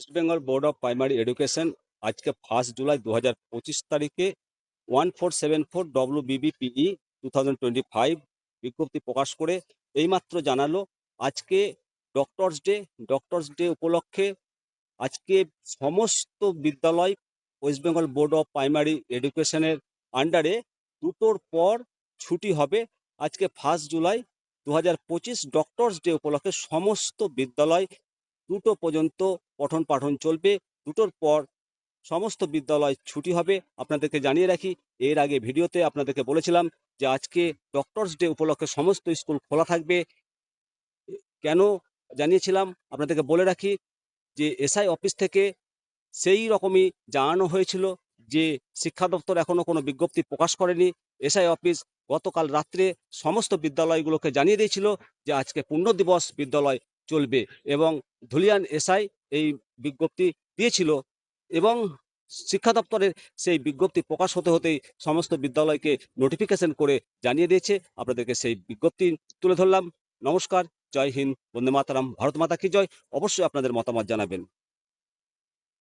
West Bengal Board of Primary Education আজকে first July দু হাজার পঁচিশ তারিখে one four seven four W BBPE two thousand twenty five বিজ্ঞপ্তি প্রকাশ করে এইমাত্র জানালো, আজকে ডক্টরস ডে ডক্টরস ডে উপলক্ষে আজকে সমস্ত বিদ্যালয় West Bengal Board of Primary এডুকেশনের আন্ডারে দুটোর পর ছুটি হবে। আজকে ফার্স্ট জুলাই দু হাজার পঁচিশ ডক্টরস ডে উপলক্ষে সমস্ত বিদ্যালয় দুটো পর্যন্ত পঠন পাঠন চলবে, দুটোর পর সমস্ত বিদ্যালয় ছুটি হবে। আপনাদেরকে জানিয়ে রাখি, এর আগে ভিডিওতে আপনাদেরকে বলেছিলাম যে আজকে ডক্টরস ডে উপলক্ষে সমস্ত স্কুল খোলা থাকবে। কেন জানিয়েছিলাম, আপনাদেরকে বলে রাখি যে এসআই অফিস থেকে সেই রকমই জানানো হয়েছিল যে শিক্ষা দপ্তর এখনও কোনো বিজ্ঞপ্তি প্রকাশ করেনি। এসআই অফিস গতকাল রাত্রে সমস্ত বিদ্যালয়গুলোকে জানিয়ে দিয়েছিল যে আজকে পূর্ণ দিবস বিদ্যালয় চলবে এবং ধুলিয়ান এসআই এই বিজ্ঞপ্তি দিয়েছিল এবং শিক্ষা দপ্তরের সেই বিজ্ঞপ্তি প্রকাশ হতে হতেই সমস্ত বিদ্যালয়কে নোটিফিকেশন করে জানিয়ে দিয়েছে। আপনাদেরকে সেই বিজ্ঞপ্তি তুলে ধরলাম। নমস্কার, জয় হিন্দ, বন্দে মাতারাম, ভারত মাতা কি জয়? অবশ্যই আপনাদের মতামত জানাবেন।